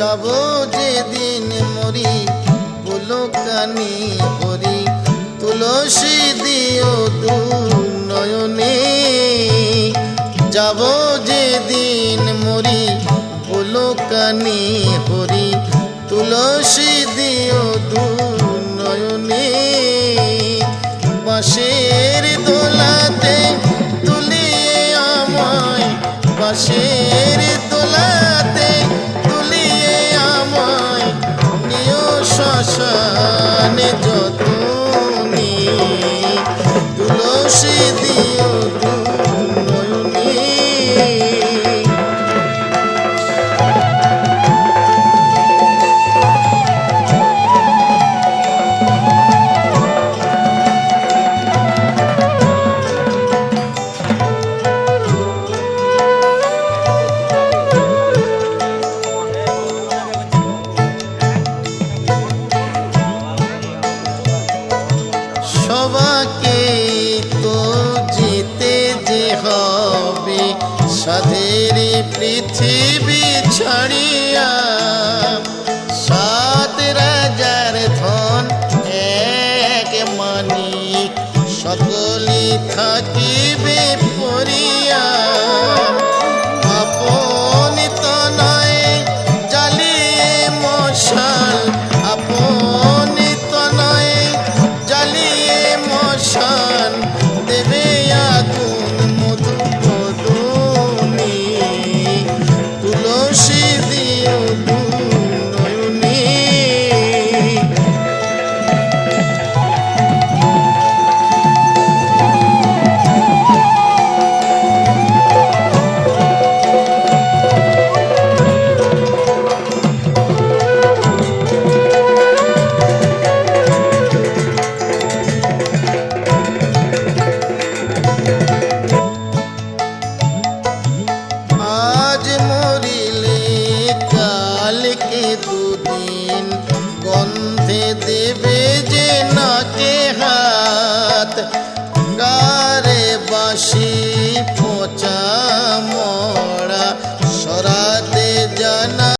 যাব যেদিন মরি, পুলকানি করি। তুলসী দিও দু নয়নে যাব যেদিন মরি, পুলকানি করি। তুলসী দিও দু নয়নে বাঁশের দোলাতে তুলে আমায় বাঁশের জানে হবে। সাধের পৃথিবী ছাড়িয়া সাত রাজার ধন এক মানিক। সকলে থাকিবে